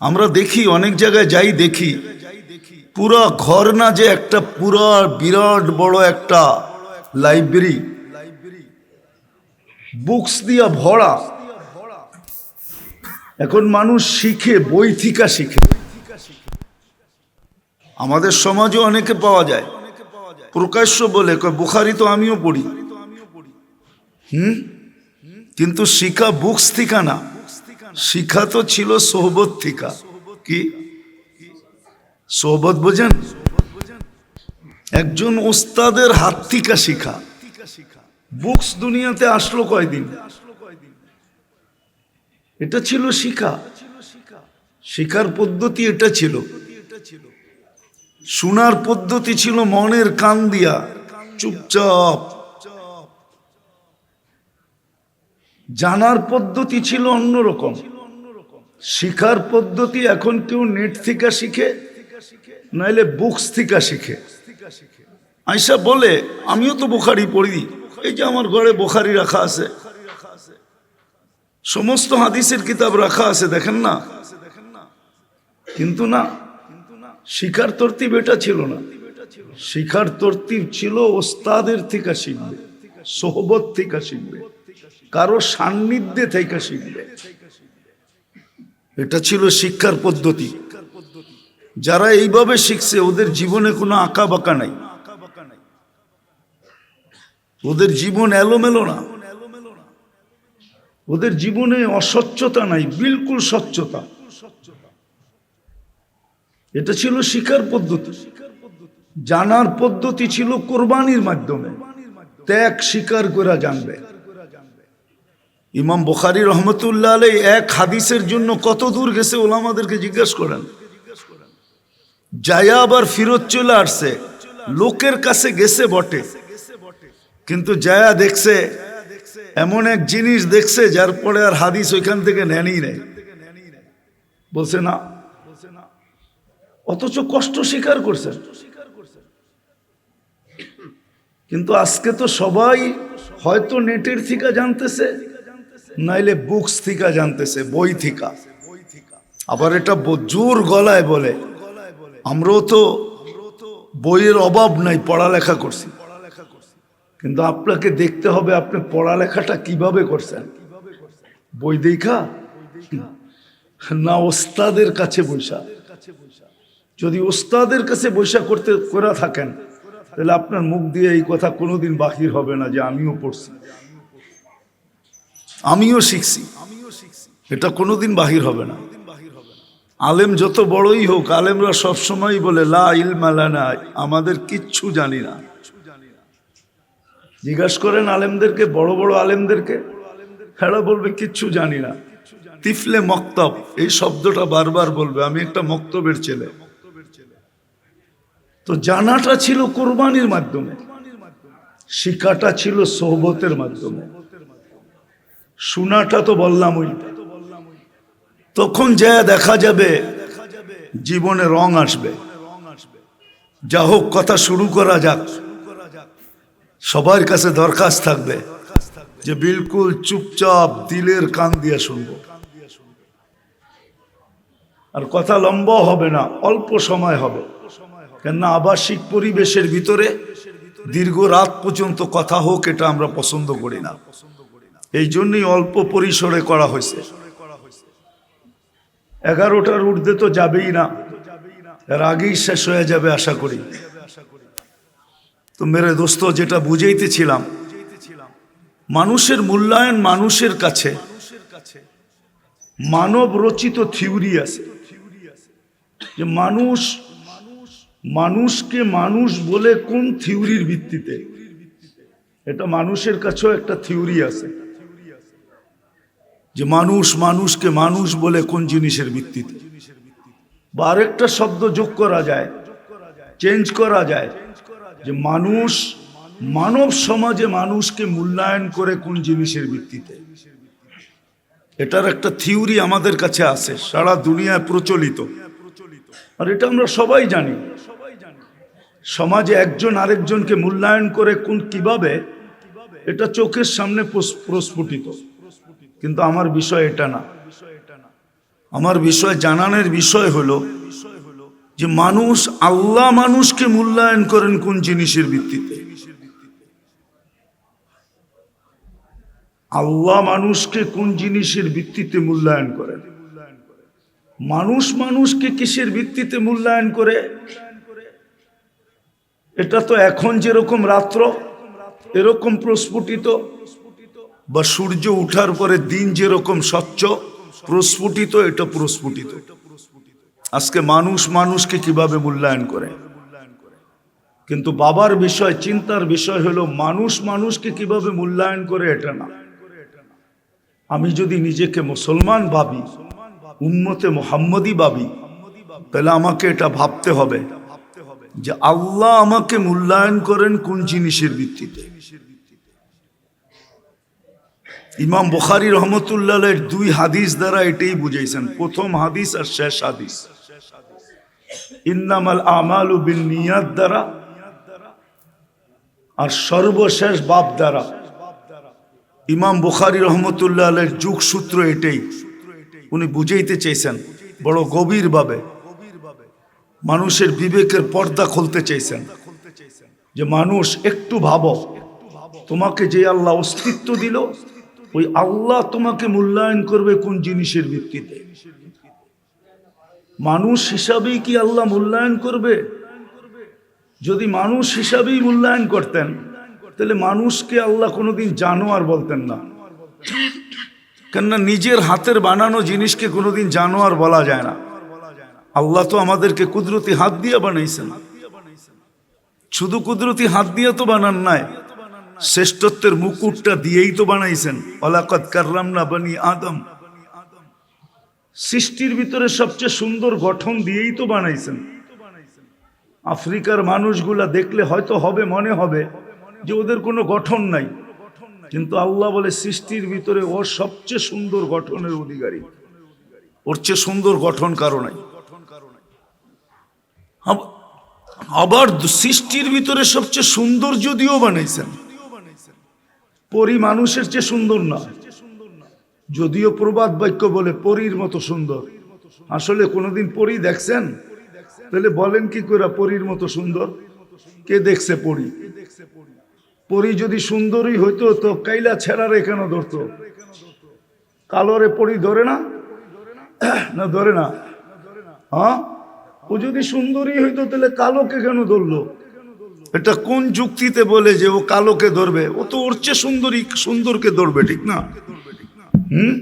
আমরা দেখি, অনেক জায়গায় যাই দেখি। পুরো ঘর না যে একটা পুরো বিরাট বড় একটা লাইব্রেরি। বুকস দিয়া ভরা। এখন মানুষ শিখে, বই থিকা শিখে। আমাদের সমাজে অনেকে পাওয়া যায়। প্রকাশ্য বলে বুখারি তো আমিও পড়ি। হুম? কিন্তু শিখা বুকস থিকা না। শিখা তো ছিল সোহবত থিকা। কি? সোহবত বোঝেন? একজন ওস্তাদের হাত থিকা শিখা। বুকস দুনিয়াতে আসলো কয়দিন? এটা ছিল শিখা। শিখার পদ্ধতি এটা ছিল। শোনার পদ্ধতি ছিল মনের কান দিয়া। চুপচাপ জানার পদ্ধতি ছিল অন্যরকম। শিখার পদ্ধতি এখন কেউ নেট থেকে শিখে, নাইলে বুকস থেকে শিখে। আইসা বলে, আমিও তো বোখারি পড়ি। এই যে আমার ঘরে বোখারি রাখা আছে। সমস্ত হাদিসের কিতাব রাখা আছে, দেখেন না? কিন্তু না, শিখার তরতিব এটা ছিল না। শিখার তরতিব ছিল ওস্তাদের থেকে শিখবে, সোহবত থেকে শিখবে। কারও সান্নিধ্যে থেকে শিখবে। এটা ছিল শিক্ষার পদ্ধতি। যারা এইভাবে শিখছে, ওদের জীবনে কোনো আঁকা বাঁকা নাই। ওদের জীবন এলোমেলো না। ওদের জীবনে অস্বচ্ছতা নাই, বিলকুল স্বচ্ছতা। এটা ছিল শিকার পদ্ধতি। জানার পদ্ধতি ছিল কোরবানির মাধ্যমে। ত্যাগ স্বীকার করা জানবে। ইমাম বুখারি রহমতুল্লাহ আলাই এক হাদিসের জন্য কত দূর গেছে ওলামাদেরকে জিজ্ঞেস করেন। যায়া আবার ফিরত চলে আসছে, লোকের কাছে গেছে বটে, কিন্তু যায়া দেখছে, এমন এক জিনিস দেখছে যার পরে আর হাদিস ওইখান থেকে নেনই নেই। বলছে না, অথচ কষ্ট স্বীকার করছে। কিন্তু আজকে তো সবাই হয়তো নেটের থিকা জানতেছে নাইলে বুকস থিকা জানতেছে, বই থিকা। আবার এটা জোর গলায় বলে, আমরাও তো বইয়ের অভাব নাই, পড়ালেখা করছি। কিন্তু আপনাকে দেখতে হবে আপনি পড়ালেখাটা কীভাবে করছেন। বই দেখা? না, ওস্তাদের কাছে বৈশা। যদি ওস্তাদের কাছে বৈশা করতে করে থাকেন, তাহলে আপনার মুখ দিয়ে এই কথা কোনোদিন বাহির হবে না যে আমিও পড়ছি। আমিও শিখছি। এটা কোনোদিন বাহির হবে না। আলেম যত বড়ই হোক, আলেমরা সবসময় বলে, লা ইলমালা না আমাদের কিচ্ছু জানি না। জিজ্ঞাসা করেন আলেমদেরকে, বড় বড় আলেমদেরকে হেরা বলবে, কিচ্ছু জানি না। তিফলে মক্তব, এই শব্দটা বারবার বলবে, আমি একটা মক্তবের ছেলে। তো জানাটা ছিল কোরবানির মাধ্যমে শিকাটা ছিল সোহবতের মাধ্যমে। শোনাটা তো বললাম ওই। তখন যা দেখা যাবে, জীবনে রং আসবে। যা হোক, কথা শুরু করা যাক। সবার কাছে দরখাস্ত থাকবে যে বিলকুল চুপচাপ দিলের কান দিয়ে শুনব। আর কথা লম্বা হবে না, অল্প সময় হবে। কেননা আবাসিক পরিবেশের ভিতরে দীর্ঘ রাত পর্যন্ত কথা হোক, এটা আমরা পছন্দ করি না। এই জন্যই অল্প পরিসরে করা হয়েছে। এগারোটার ঊর্ধ্বে তো যাবেই না। এর আগেই শেষ হয়ে যাবে আশা করি। তো মেরে দোস্ত, যেটা বুঝাইতেছিলাম, মানুষের মূল্যায়ন মানুষের কাছে। মানব রচিত থিওরি আছে। যে মানুষ, মানুষকে মানুষ বলে কোন থিওরির ভিত্তিতে? এটা মানুষের কাছেও একটা থিওরি আছে। যে মানুষ মানুষকে মানুষ বলে কোন জিনিসের ভিত্তিতে? বা আরেকটা শব্দ যোগ করা যায় চেঞ্জ করা যায়, যে মানুষ মানব সমাজে মানুষকে মূল্যায়ন করে কোন জিনিসের ভিত্তিতে? এটার একটা থিওরি আমাদের কাছে আছে, সারা দুনিয়ায় প্রচলিত। আর এটা আমরা সবাই জানি। সমাজে একজন আরেকজনকে মূল্যায়ন করে কোন কীভাবে, এটা চোখের সামনে প্রস- প্রস্ফুটিত। কিন্তু আমার বিষয় এটা না। আমার বিষয় জানানোর বিষয় হলো যে মানুষ আল্লাহ মানুষকে মূল্যায়ন করেন কোন জিনিসের ভিত্তিতে। আল্লাহ মানুষকে কোন জিনিসের ভিত্তিতে মূল্যায়ন করেন? মানুষ মানুষকে কিসের ভিত্তিতে মূল্যায়ন করে? এটা তো এখন যেরকম রাত্র, এরকম প্রস্ফুটিত বা সূর্য উঠার পরে দিন যেরকম স্বচ্ছ, প্রস্ফুটিত, এটা প্রস্ফুটিত। আজকে মানুষ মানুষকে কীভাবে মূল্যায়ন করে? কিন্তু বাবার বিষয়, চিন্তার বিষয় হলো মানুষ মানুষকে কীভাবে মূল্যায়ন করে এটা না। আমি যদি নিজেকে মুসলমান ভাবি, উম্মতে মোহাম্মদী ভাবি, তাহলে আমাকে এটা ভাবতে হবে যে আল্লাহ আমাকে মূল্যায়ন করেন কোন জিনিসের ভিত্তিতে। ইমাম বুখারি রহমতুল্লাহের দুই হাদিস দ্বারা এটাই বুঝাইছেন। প্রথম হাদিস আর শেষ হাদিস। ইন্নামাল আমাল বিন নিয়াত দ্বারা আর সর্বশেষ বাপ দ্বারা। ইমাম বুখারি রহমতুল্লাহ আলের যুগ সূত্র এটাই। উনি বুঝাইতে চেয়েছেন বড় গভীরভাবে। মানুষের বিবেকের পর্দা খুলতে চাইছেন। যে মানুষ একটু ভাবো, তোমাকে যে আল্লাহ অস্তিত্ব দিল ওই আল্লাহ তোমাকে মূল্যায়ন করবে কোন জিনিসের ভিত্তিতে? মানুষ হিসাবেই কি আল্লাহ মূল্যায়ন করবে? যদি মানুষ হিসাবেই মূল্যায়ন করতেন, তাহলে মানুষকে আল্লাহ কোনোদিন জানোয়ার বলতেন না। কেননা নিজের হাতের বানানো জিনিসকে কোনোদিন জানোয়ার বলা যায় না। আল্লাহ তো আমাদেরকে কুদরতি হাত দিয়ে বানাইছেন। শুধু কুদরতি হাত দিয়ে তো বানান নাই শ্রেষ্ঠত্বের মুকুটটা দিয়েই তো বানাইছেন। অলাকত কাররাম বানি আদম। সৃষ্টির ভিতরে সবচেয়ে সুন্দর গঠন দিয়েই তো বানাইছেন। আফ্রিকার মানুষগুলা দেখলে হয়তো হবে, মনে হবে যে ওদের কোনো গঠন নাই। কিন্তু আল্লাহ বলে, সৃষ্টির ভিতরে ও সবচেয়ে সুন্দর গঠনের অধিকারী। ওর চেয়ে সুন্দর গঠন কারও নাই। আবার সৃষ্টির ভিতরে সবচেয়ে সুন্দর যদিও বানাইছেন। পরি মানুষের চেয়ে সুন্দর না। যদিও প্রবাদ বাক্য বলে পরীর মতো সুন্দর। আসলে কোনোদিন পরি দেখছেন? তাহলে বলেন কি করে পরীর মতো সুন্দর? কে দেখছে পরি? পরি যদি সুন্দরই হইতো, তো কাইলা ছেড়ারে কেন ধরতো? কালোরে পরি ধরে না? না, ধরে না। হ্যাঁ? ও যদি সুন্দরী হইতো, তাহলে কালোকে কেন ধরলো? এটা কোন যুক্তিতে বলে যে ও কালোকে ধরবে? ও তো ওর চেয়ে সুন্দরী, সুন্দরকে ধরবে, ঠিক না? হুম?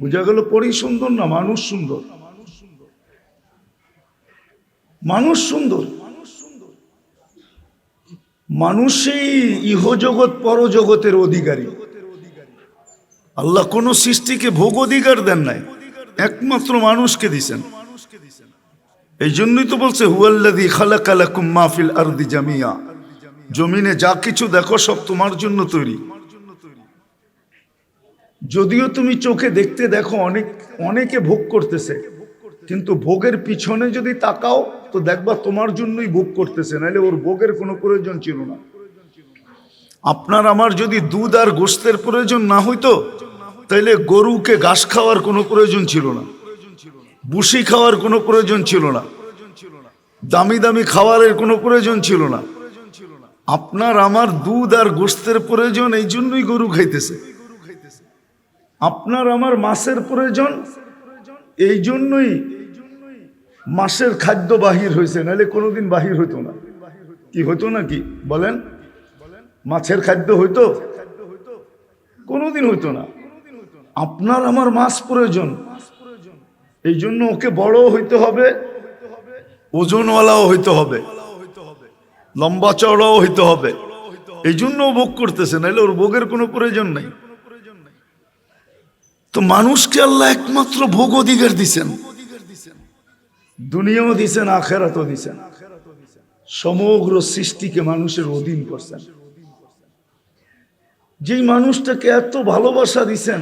বোঝা গেল পরি সুন্দর না মানুষ সুন্দর? মানুষ সুন্দর? মানুষই ইহজগৎ পরজগতের অধিকারী। আল্লাহ কোন সৃষ্টিকে ভোগ অধিকার দেন নাই, একমাত্র মানুষকে দিছেন। এই জন্যই তো বলছে হুয়াল্লাদি খালাকালাকুম মাহফিল আরদি জামিয়া। জমিনে যা কিছু দেখো, সব তোমার জন্য তৈরি। যদিও তুমি চোখে দেখতে দেখো, অনেক, অনেকে ভোগ করতেছে। কিন্তু ভোগের পিছনে যদি তাকাও, তো দেখবা তোমার জন্যই ভোগ করতেছে। নাহলে ওর ভোগের কোনো প্রয়োজন ছিল না। আপনার আমার যদি দুধ আর গোস্তের প্রয়োজন না হইতো, তাইলে গরুকে ঘাস খাওয়ার কোনো প্রয়োজন ছিল না। বুসি খাওয়ার কোনো প্রয়োজন ছিল না। দামি দামি খাওয়ারের কোনো প্রয়োজন ছিল না। আপনার আমার দুধ আর গোস্তের প্রয়োজন, এই জন্যই গরু খাইতেছে। আপনার আমার মাছের প্রয়োজন, এই জন্যই মাসের খাদ্য বাহির হয়েছে নাহলে কোনোদিন বাহির হইতো না। কি হতো না কি বলেন। মাছের খাদ্য হইতো? কোনোদিন হইতো না। আপনার আমার মাছ প্রয়োজন এই জন্য ওকে বড় হইতে হবে, ওজনওয়ালাও হইতে হবে লম্বা চওড়াও হইতে হবে। এই জন্য ভোগ করতেছে নাহলে ওর ভোগের কোনো প্রয়োজন নাই। তো মানুষকে আল্লাহ একমাত্র ভোগ অধিকার দিছেন। দুনিয়াও দিছেন, আখেরাতও দিছেন। সমগ্র সৃষ্টিকে মানুষের অধীন করছেন। যেই মানুষটাকে এত ভালোবাসা দিছেন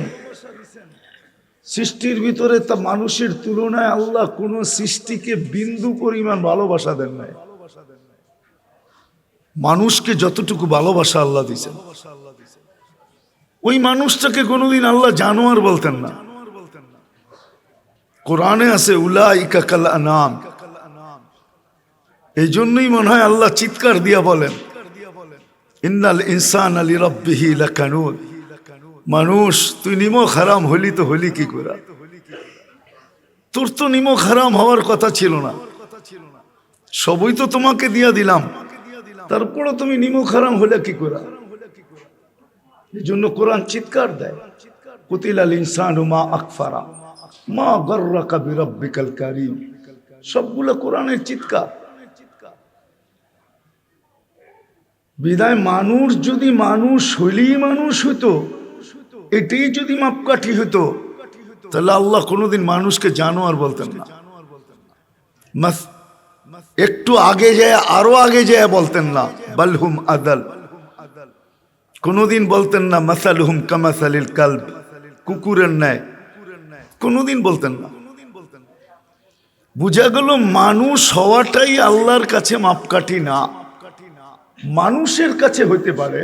সৃষ্টির ভিতরে তা মানুষের তুলনায় আল্লাহ কোন সৃষ্টিকে বিন্দু পরিমাণ ভালোবাসা দেন নাই। মানুষকে যতটুকু ভালোবাসা আল্লাহ দিছেন ওই মানুষটাকে কোনোদিন আল্লাহ জানোয়ার বলতেন না। কোরআনে আছে, উলাইকা কাল আনাম। এই জন্যই মনে হয় আল্লাহ চিৎকার দিয়া বলেন, ইন্নাল ইনসান আলী রব্বিহি লাকানুন। মানুষ, তুই নিমক হারাম হলি তো হলি কি করে? তোর তো নিমক হারাম হওয়ার কথা ছিল না। সবই তো তোমাকে দিয়া দিলাম। তারপরে তুমি নিমক হারাম হলে কি করে? এই জন্য কোরআন চিৎকার দেয় কুতিল আল ইনসান মা আকফারা, মা গর্রাকা বিরব্বিকাল কারিম। সবগুলো কোরআনের চিৎকার। বিদায় মানুষ যদি মানুষ হইলেই মানুষ হইতো এটাই যদি মাপকাঠি হতো তাহলে আল্লাহ কোনোদিন মানুষকে জানোয়ার বলতেন না। একটু আগে যায়, আরও আগে যায় বলতেন না, বালহুম আদাল। কোনোদিন বলতেন না, মাসালহুম কামাসালিল কাল কুকুরের ন্যায়। কোনোদিন বলতেন না। বুঝা গেল মানুষ হওয়াটাই আল্লাহর কাছে মাপকাঠি না। মানুষের কাছে হইতে পারে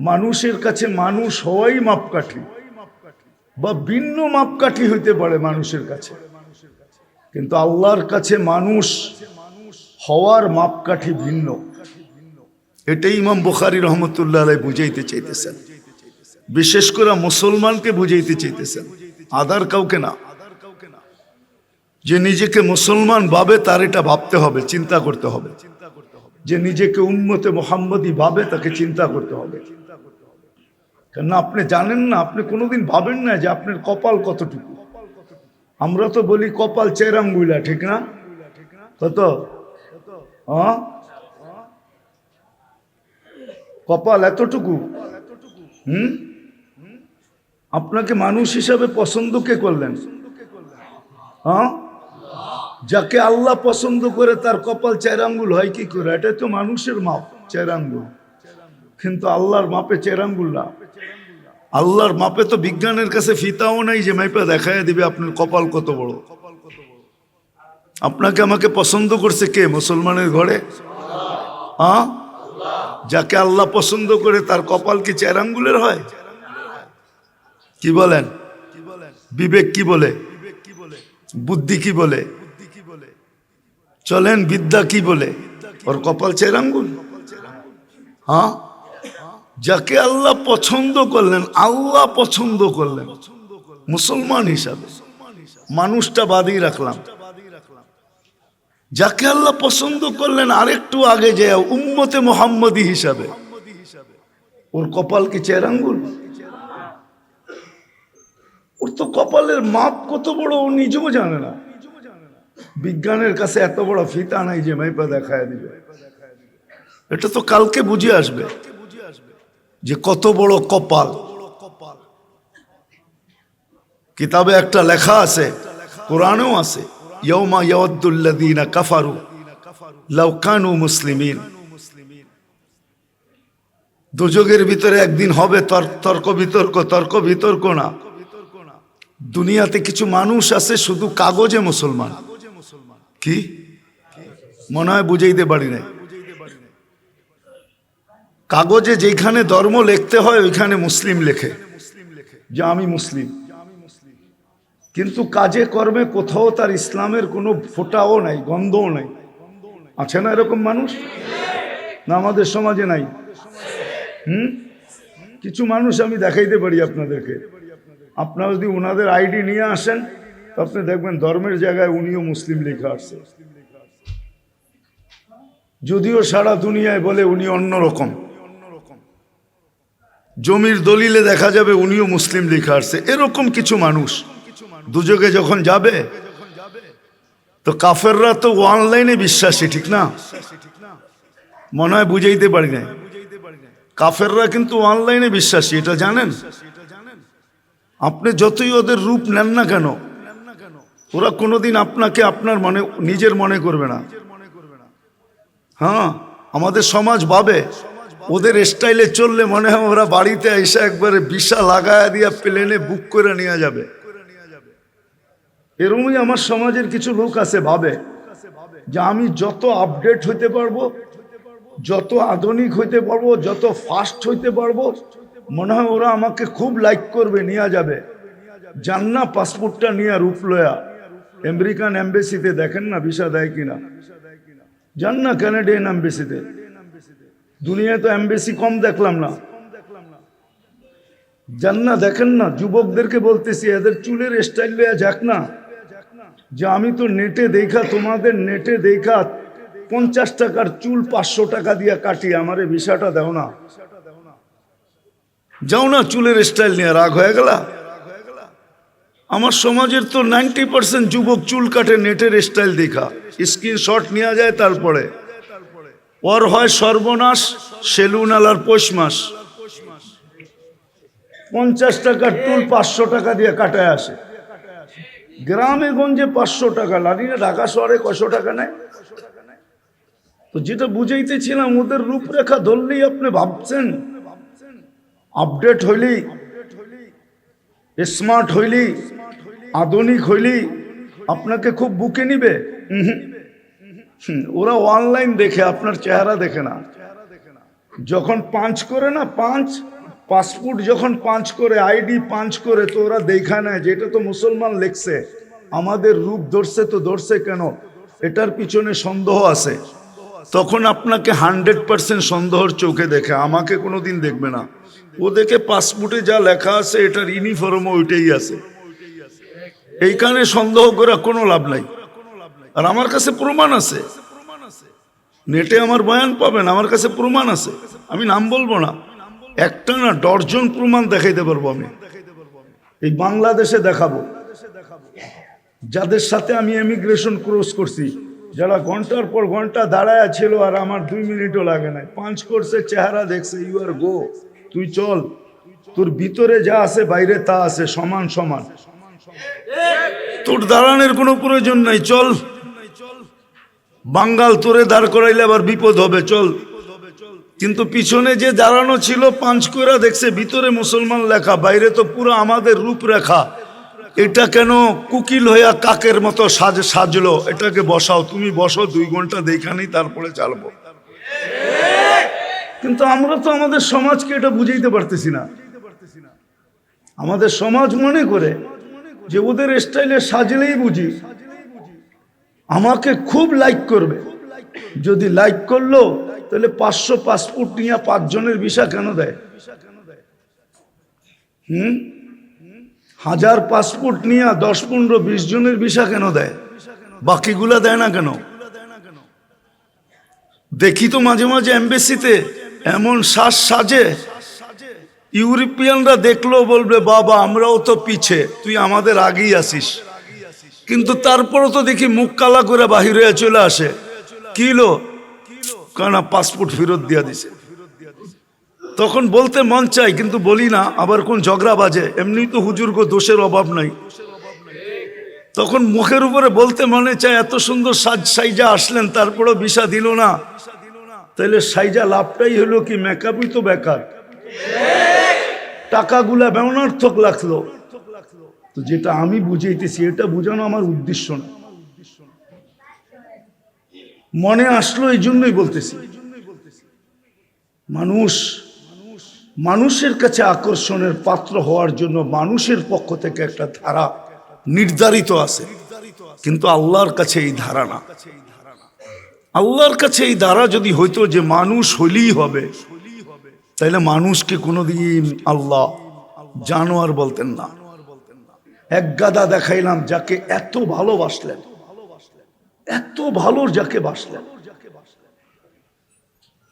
মানুষের কাছে মানুষ হওয়াই মাপকাঠি বা ভিন্ন মাপকাঠি হইতে পারে মানুষের কাছে। কিন্তু আল্লাহর কাছে মানুষ হওয়ার মাপকাঠি ভিন্ন। এটাই ইমাম বুখারি রহমতুল্লাহ বুঝাইতে চাইতেছেন। বিশেষ করে মুসলমানকে বুঝাইতে চাইতেছেন। আদার কাউকে না। যে নিজেকে মুসলমান ভাবে, তার এটা ভাবতে হবে, চিন্তা করতে হবে। যে নিজেকে উম্মতে মোহাম্মদী ভাবে, তাকে চিন্তা করতে হবে। কেন আপনি জানেন না, আপনি কোনোদিন ভাবেন না যে আপনার কপাল কতটুকু। আমরা তো বলি কপাল চেরাঙ্গুলা, ঠিক না? কত? হ্যাঁ? কপাল এতটুকু? হুম? আপনাকে মানুষ হিসাবে পছন্দ কে করলেন? হ্যাঁ? যাকে আল্লাহ পছন্দ করে তার কপাল চার আঙ্গুল হয় কি করে? এটা তো মানুষের মাপ, চেরাঙ্গুল। কিন্তু আল্লাহর মাপে চেরাঙ্গুল না। আল্লাহর মাপে তো বিজ্ঞানের কাছে ফিতাও নাই যে মাইপে দেখায় দিবে আপনার কপাল কত বড়। আপনাকে আমাকে পছন্দ করছে কে? মুসলমানের ঘরে? হ্যাঁ? যাকে আল্লাহ পছন্দ করে তার কপাল কি চার আঙ্গুলের হয়? কি বলেন? বিবেক কি বলে? বুদ্ধি কি বলে? চলেন বিদ্যা কি বলে? ওর কপাল চার আঙ্গুল হ্যাঁ? যাকে আল্লাহ পছন্দ করলেন, আল্লাহ পছন্দ করলেন। মুসলমান হিসাবে। মানুষটা বাদই রাখলাম। যাকে আল্লাহ পছন্দ করলেন, আরেকটু আগে যে উম্মতে মোহাম্মদী হিসাবে। ওর কপাল কি চের আঙ্গুল? ওর তো কপালের মাপ কত বড়, ও নিজেও জানে না। বিজ্ঞানের কাছে এত বড় ফিতা নাই যে মাইপা দেখায় দিবে। এটা তো কালকে বুঝে আসবে। যে কত বড় কপাল। কিতাবে একটা লেখা আছে, কোরআনেও আছে ইয়মা ইয়াওয়াদ্দুল্লাযীনা কাফারু মুসলিমিন। দুযোগের ভিতরে একদিন হবে তর- তর্ক বিতর্ক তর্ক বিতর্ক না। দুনিয়াতে কিছু মানুষ আছে শুধু কাগজে মুসলমান। কি? মনে হয় বুঝাইতে পারি নাই। কাগজে যেখানে ধর্ম লিখতে হয়, ওইখানে মুসলিম লেখে। যে আমি মুসলিম। কিন্তু কাজে কর্মে কোথাও তার ইসলামের কোনো ফোটাও নাই, গন্ধও নাই। আছে না এরকম মানুষ? না আমাদের সমাজে নাই? হুম? কিছু মানুষ আমি দেখাইতে পারি আপনাদেরকে। আপনারা যদি ওনাদের আইডি নিয়ে আসেন আপনি দেখবেন ধর্মের জায়গায় উনিও মুসলিম লেখা আসছে যদিও সারা দুনিয়ায় বলে উনি অন্যরকম। জমির দলিলে দেখা যাবে উনিও মুসলিম লেখা আসছে। এরকম কিছু মানুষ। দুযোগে যখন যাবে, তো কাফেররা তো অনলাইনে বিশ্বাসী, ঠিক না? মনে হয় বুঝাইতে পারি না কাফেররা কিন্তু অনলাইনে বিশ্বাসী, এটা জানেন? আপনি যতই ওদের রূপ নেন না কেন, ওরা কোনোদিন আপনাকে আপনার মনে, নিজের মনে করবে না। হ্যাঁ আমাদের সমাজ ভাবে ওদের স্টাইলে চললে মনে হয় ওরা বাড়িতে এসে একবারে বিশা লাগায় দিয়া প্লেনে বুক করে নিয়ে যাবে। এরকমই আমার সমাজের কিছু লোক আছে, ভাবে, যে আমি যত আপডেট হইতে পারব, যত আধুনিক হইতে পারব, যত ফাস্ট হইতে পারব, মনে হয় ওরা আমাকে খুব লাইক করবে, নিয়ে যাবে। যান না পাসপোর্টটা নিয়ে রূপ লয়া। আমেরিকান এম্বাসিতে দেখেন না ভিসা দেয় কিনা? যান না কানাডিয়ান এম্বাসিতে দুনিয়ায় তো এম্বাসি কম দেখলাম না। যান না দেখেন না, যুবকদেরকে বলতেছি, এদের চুলের স্টাইল লয়া যাক না। যে আমি তো নেটে দেখা, তোমাদের নেটে দেখা, পঞ্চাশ টাকার চুল পাঁচশো টাকা দিয়ে কাটি আমারে ভিসাটা দাও না। যাও না, চুলের স্টাইল নিয়ে রাগ হয়ে গেল। আমার সমাজের তো নাইনটি পার্সেন্ট যুবক চুল কাটে, নেটের স্টাইল দেখা। স্ক্রিনশট নেওয়া যায় তারপরে। ওর হয় সর্বনাশ সেলুন আলার পৌষ মাস। পঞ্চাশ টাকার টুল পাঁচশো টাকা দিয়ে কাটায় আসে। গ্রামে গঞ্জে পাঁচশো টাকা লানি না ঢাকা শহরে কশো টাকা নেয়? তো যেটা বুঝাইতেছিলাম ওদের রূপরেখা ধরলেই আপনি ভাবছেন। আপডেট হইলি স্মার্ট হইলি আধুনিক হইলি আপনাকে খুব বুকে নিবে। হুম, ওরা অনলাইন দেখে, আপনার চেহারা দেখে না। যখন পাঁচ করে না পাঁচ পাসপোর্ট যখন পাঁচ করে আইডি পাঁচ করে, তো ওরা দেখা নেয় যে এটা তো মুসলমান লেখছে। আমাদের রূপ ধরছে তো ধরছে কেন? এটার পিছনে সন্দেহ আছে। তখন আপনাকে হান্ড্রেড পার্সেন্ট সন্দেহর চোখে দেখে, আমাকে কোনোদিন দেখবে না। ও দেখে পাসপোর্টে যা লেখা আছে, এটার ইউনিফর্মও ওইটাই আছে। এইখানে সন্দেহ করা কোনো লাভ নাই। আর আমার কাছে প্রমাণ আছে। নেটে আমার বয়ান পাবেন, আমার কাছে প্রমাণ আছে। আমি নাম বলব না। একটা না ডর্জন প্রমাণ দেখাইতে পারব আমি। এই বাংলাদেশে দেখাবো। যাদের সাথে আমি এমিগ্রেশন ক্রস করছি, যারা ঘণ্টার পর ঘণ্টা দাঁড়ায় ছিল আর আমার দুই মিনিটও লাগে নাই। পাঁচ কোর্সের চেহারা দেখছে ইউ আর গো তুই চল। তোর ভিতরে যা আছে, বাইরে তা আছে, সমান সমান। তোর দাঁড়ানোর কোনো প্রয়োজন নাই, চল। বাঙ্গাল তোরে দাঁড় করাইলে আবার বিপদ হবে, চল। কিন্তু পিছনে যে দাঁড়ানো ছিল পাঁচ পাঁচকুড়া দেখছে ভিতরে মুসলমান লেখা, বাইরে তো পুরো আমাদের রূপরেখা। এটা কেন কুকিল হইয়া কাকের মতো সাজ, সাজলো? এটাকে বসাও, তুমি বসো, দুই ঘণ্টা দেখানি, তারপরে চালবো। কিন্তু আমরা তো আমাদের সমাজকে এটা বুঝাইতে পারতেছি না। আমাদের সমাজ মনে করে যে ওদের স্টাইলে সাজলেই বুঝি। আমাকে খুব লাইক করবে। যদি লাইক করল, তাহলে পাঁচশো পাসপোর্ট নিয়ে পাঁচজনের ভিসা কেন দেয়? হুম? হাজার পাসপোর্ট নিয়ে দশ, পনেরো, বিশ জনের ভিসা কেন দেয়? বাকিগুলা দেয় না কেন? দেখি তো মাঝে মাঝে এম্বাসিতে এমন শ্বাস সাজে। ইউরোপিয়ানরা দেখল বলবে, বাবা, আমরাও তো পিছে, তুই আমাদের আগেই আসিস। কিন্তু তারপরও তো দেখি মুখ কালা করে বাহিরে চলে আসে। কিলো কেন পাসপোর্ট ফেরত দিয়া দিছে। তখন বলতে মন চাই কিন্তু বলি না, আবার কোন ঝগড়া বাজে। এমনি তো হুজুরগো দোষের অভাব নাই। তখন মুখের উপরে বলতে মনে চায়, এত সুন্দর সাজ সাইজা আসলেন, তারপরও বিষা দিল না। তাহলে সাইজা লাভটাই হলো কি, মেকআপই তো বেকার। টাকাগুলা ব্যবনার্থক লাগল। তো যেটা আমি বুঝাইতেছি, এটা বোঝানো আমার উদ্দেশ্য না। মনে আসলো এই জন্যই বলতেছি। মানুষ, মানুষের কাছে আকর্ষণের পাত্র হওয়ার জন্য মানুষের পক্ষ থেকে একটা ধারা নির্ধারিত আছে। কিন্তু আল্লাহর কাছে এই ধারা না। আল্লাহর কাছে এই ধারা যদি হইতো যে মানুষ হইলেই হবে, তাইলে মানুষকে কোনোদিন আল্লাহ জানোয়ার বলতেন না। এক গাদা দেখাইলাম যাকে এত ভালোবাসলেন। এত ভালো যাকে বাসলেন।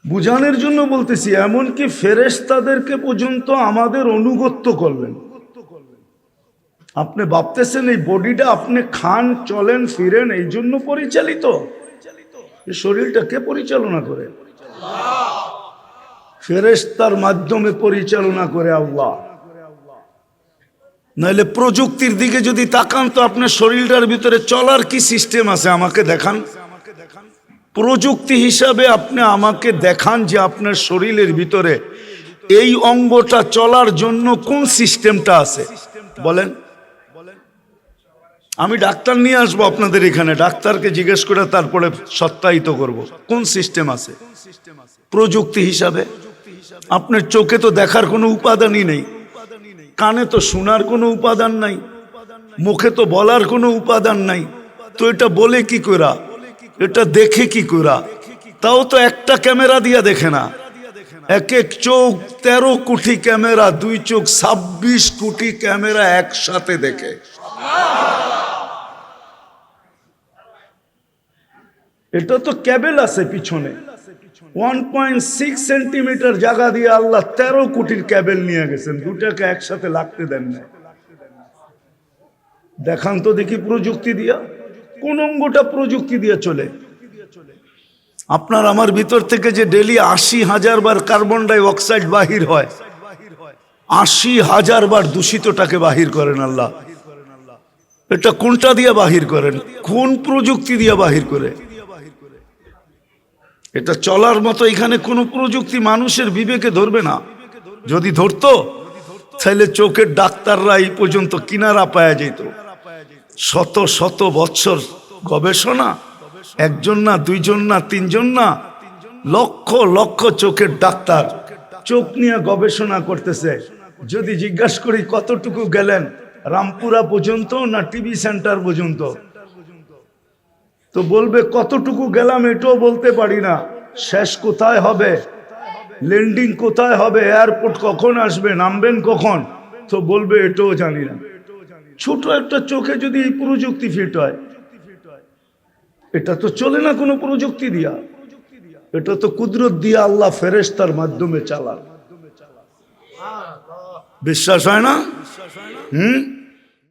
বুঝানোর জন্য বলতেছি, এমনকি ফেরেশতাদেরকে পর্যন্ত আমাদের অনুগত্য করলেন। আপনি ভাবতেছেন এই বডিটা আপনি খান, চলেন, ফিরেন, এই জন্য পরিচালিত? এই শরীরটা কে পরিচালনা করে? ফেরেশতার মাধ্যমে পরিচালনা করে আল্লাহ। নাহলে প্রযুক্তির দিকে যদি তাকান তো আপনার শরীরটার ভিতরে চলার কি সিস্টেম আছে আমাকে দেখান। প্রযুক্তি হিসাবে আপনি আমাকে দেখান যে আপনার শরীরের ভিতরে এই অঙ্গটা চলার জন্য কোন সিস্টেমটা আছে। বলেন। আমি ডাক্তার নিয়ে আসব আপনাদের এখানে, ডাক্তারকে জিজ্ঞেস করে তারপরে সত্যায়িত করব। কোন সিস্টেম আছে? প্রযুক্তি হিসাবে। আপনার চোখে তো দেখার কোনো উপাদানই নেই। কানে তো শোনার কোনো উপাদান নাই, মুখে তো বলার কোনো উপাদান নাই। তো এটা বলে কি করা এটা দেখে কি করা তাও তো একটা ক্যামেরা দিয়া দেখে না। এক এক চোখ তেরো কোটি ক্যামেরা, দুই চোখ ছাব্বিশ কোটি ক্যামেরা একসাথে দেখে। এটা তো ক্যাবেল আছে পিছনে। ওয়ান পয়েন্ট সিক্স সেন্টিমিটার জায়গা দিয়ে আল্লাহ তেরো কোটির ক্যাবেল নিয়ে গেছেন। দুটাকে একসাথে লাগতে দেন না দেখান তো দেখি প্রযুক্তি দিয়া। কোন অঙ্গটা প্রযুক্তি দিয়ে চলে? আপনার আমার ভিতর থেকে যে ডেলি আশি হাজার বার কার্বন ডাই অক্সাইড বাহির হয়, আশি হাজার বার দূষিতটাকে বাহির করেন আল্লাহ। এটা কোনটা দিয়ে বাহির করেন? কোন প্রযুক্তি দিয়ে বাহির করে? এটা চলার মতো এখানে কোনো প্রযুক্তি মানুষের বিবেকে ধরবে না। যদি ধরতো তাহলে চোখের ডাক্তাররা এই পর্যন্ত কিনারা পাওয়া যেত। শত শত বৎসর গবেষণা, একজন না, দুইজন না, তিনজন না, লক্ষ লক্ষ চোখের ডাক্তার চোখ নিয়ে গবেষণা করতেছে। যদি জিজ্ঞাসা করি কতটুকু গেলেন, রামপুরা পর্যন্ত না টিভি সেন্টার পর্যন্ত? তো বলবে, কতটুকু গেলাম এটাও বলতে পারি না। শেষ কোথায় হবে? ল্যান্ডিং কোথায় হবে? এয়ারপোর্ট কখন আসবে? নামবেন কখন? তো বলবে, এটাও জানি না। ছোট একটা চোখে যদি এই প্রযুক্তি ফিট হয়, এটা তো চলে না কোনো প্রযুক্তি দিয়া। এটা তো কুদরত দিয়া আল্লাহ ফেরেশতার মাধ্যমে চালান। বিশ্বাস হয় না? হুম?